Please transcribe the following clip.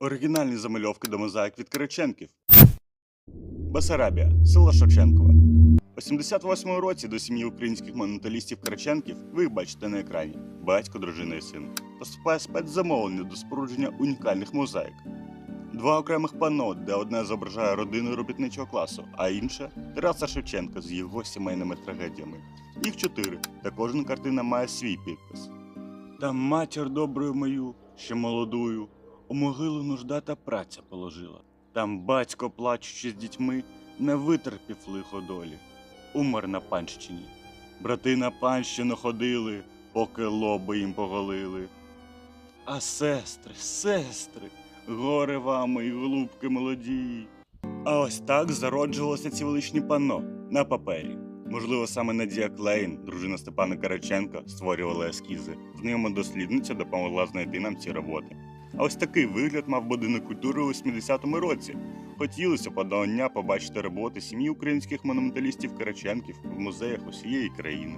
Оригінальні замальовки до мозаїк від Кириченків. Басарабія, село Шевченкове. У 78-му році до сім'ї українських монументалістів Кириченків ви їх бачите на екрані батько, дружина і син. Поступає спецзамовлення до спорудження унікальних мозаїк. Два окремих панно, де одне зображає родину робітничого класу, а інше Тараса Шевченка з його сімейними трагедіями. Їх чотири, та кожна картина має свій підпис. Та матір доброю мою, ще молодую, у могилу нужда та праця положила. Там батько, плачучи з дітьми, не витерпів лихо долі. Умер на панщині. Брати на панщину ходили, поки лоби їм поголили. А сестри, сестри, горе вам, мої голубки молоді. А ось так зароджувалися ці величні панно на папері. Можливо, саме Надія Клейн, дружина Степана Караченка, створювала ескізи. Знайома дослідниця допомогла знайти нам ці роботи. А ось такий вигляд мав будинок культури у 80-му році. Хотілося подання побачити роботи сім'ї українських монументалістів Караченків в музеях усієї країни.